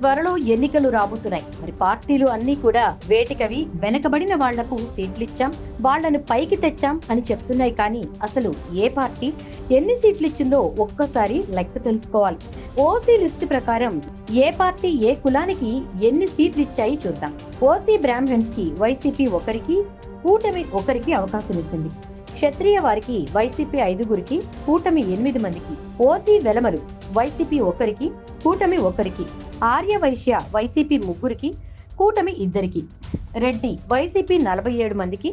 త్వరలో ఎన్నికలు రాబోతున్నాయి. మరి పార్టీలు అన్నీ కూడా వేటికవి వెనకబడిన వాళ్ళకు సీట్లు ఇచ్చాం వాళ్ళను పైకి తెచ్చాం అని చెప్తున్నాయి కానీ అసలు ఏ పార్టీ ఎన్ని సీట్లు ఇచ్చిందో ఒక్కసారి లెక్క తెలుసుకోవాలి. ఓసీ లిస్ట్ ప్రకారం ఏ పార్టీ ఏ కులానికి ఎన్ని సీట్లు ఇచ్చాయి చూద్దాం. ఓసీ బ్రాహ్మణ్స్కి వైసీపీ ఒకరికి కూటమి ఒకరికి అవకాశం ఇచ్చింది. క్షత్రియ వారికి వైసీపీ ఐదుగురికి కూటమి ఎనిమిది మందికి ఓసీ వెలమలు వైసీపీ ఒకరికి కూటమి ఒకరికి ఆర్యవైశ్య వైసీపీ ముగ్గురికి కూటమి ఇద్దరికి రెడ్డి వైసీపీ నలభై ఏడు మందికి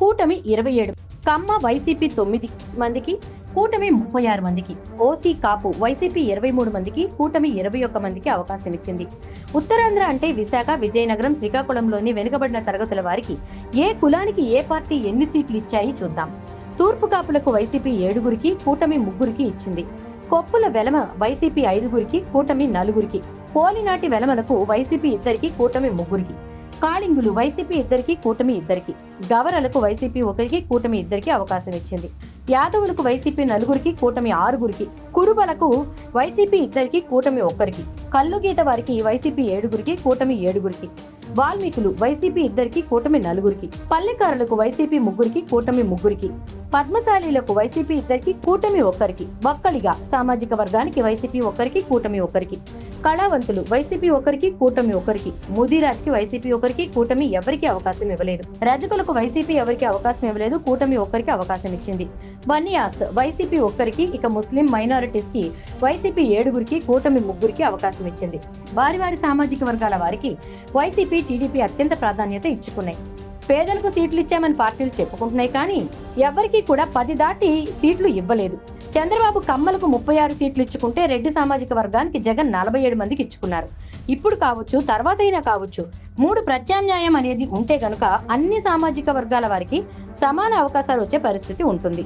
కూటమి ఇరవై ఏడు కమ్మ వైసీపీ తొమ్మిది మందికి కూటమి ముప్పై ఆరు మందికి ఓసీ కాపు వైసీపీ ఇరవై మూడు మందికి కూటమి ఇరవై ఒక్క మందికి అవకాశం ఇచ్చింది. ఉత్తరాంధ్ర అంటే విశాఖ విజయనగరం శ్రీకాకుళంలోని వెనుకబడిన తరగతుల వారికి ఏ కులానికి ఏ పార్టీ ఎన్ని సీట్లు ఇచ్చాయి చూద్దాం. తూర్పు కాపులకు వైసీపీ ఏడుగురికి కూటమి ముగ్గురికి ఇచ్చింది. కొప్పుల వెలమ వైసీపీ ఐదుగురికి కూటమి నలుగురికి. పోలినాటి వెలమలకు వైసీపీ ఇద్దరికి కూటమి ముగ్గురికి. కాళింగులు వైసీపీ ఇద్దరికి కూటమి ఇద్దరికి. గవరలకు వైసీపీ ఒకరికి కూటమి ఇద్దరికి అవకాశం ఇచ్చింది. యాదవులకు వైసీపీ నలుగురికి కూటమి ఆరుగురికి. కురుబలకు వైసీపీ ఇద్దరికి కూటమి ఒక్కరికి. కల్లుగీత వారికి వైసీపీ ఏడుగురికి కూటమి ఏడుగురికి. వాల్మీకులు వైసీపీ ఇద్దరికి కూటమి నలుగురికి. పల్లెకారులకు వైసీపీ ముగ్గురికి కూటమి ముగ్గురికి. పద్మశాలీలకు వైసీపీ ఇద్దరికి కూటమి ఒక్కరికి. వక్కలిగా సామాజిక వర్గానికి వైసీపీ ఒక్కరికి కూటమి ఒక్కరికి. కళావంతులు వైసీపీ ఒకరికి కూటమి ఒకరికి ముదిరాజ్కి వైసీపీ ఒకరికి కూటమి ఎవరికి అవకాశం ఇవ్వలేదు. రజకులకు వైసీపీ ఎవరికి అవకాశం ఇవ్వలేదు కూటమి ఒక్కరికి అవకాశం ఇచ్చింది. బనియాస్ వైసీపీ ఒక్కరికి ఇక ముస్లిం మైనారిటీ కి వైసీపీ ఏడుగురికి కూటమి ముగ్గురికి అవకాశం ఇచ్చింది. వారి వారి సామాజిక వర్గాల వారికి వైసీపీ టీడీపీ అత్యంత ప్రాధాన్యత ఇచ్చుకున్నాయి. పేదలకు సీట్లు ఇచ్చామని పార్టీలు చెప్పుకుంటున్నాయి కానీ ఎవరికీ కూడా పది దాటి సీట్లు ఇవ్వలేదు. చంద్రబాబు కమ్మలకు ముప్పై ఆరు సీట్లు ఇచ్చుకుంటే రెడ్డి సామాజిక వర్గానికి జగన్ నలభై ఏడు మందికి ఇచ్చుకున్నారు. ఇప్పుడు కావచ్చు తర్వాత అయినా కావచ్చు మూడు ప్రత్యామ్నాయం అనేది ఉంటే గనుక అన్ని సామాజిక వర్గాల వారికి సమాన అవకాశాలు వచ్చే పరిస్థితి ఉంటుంది.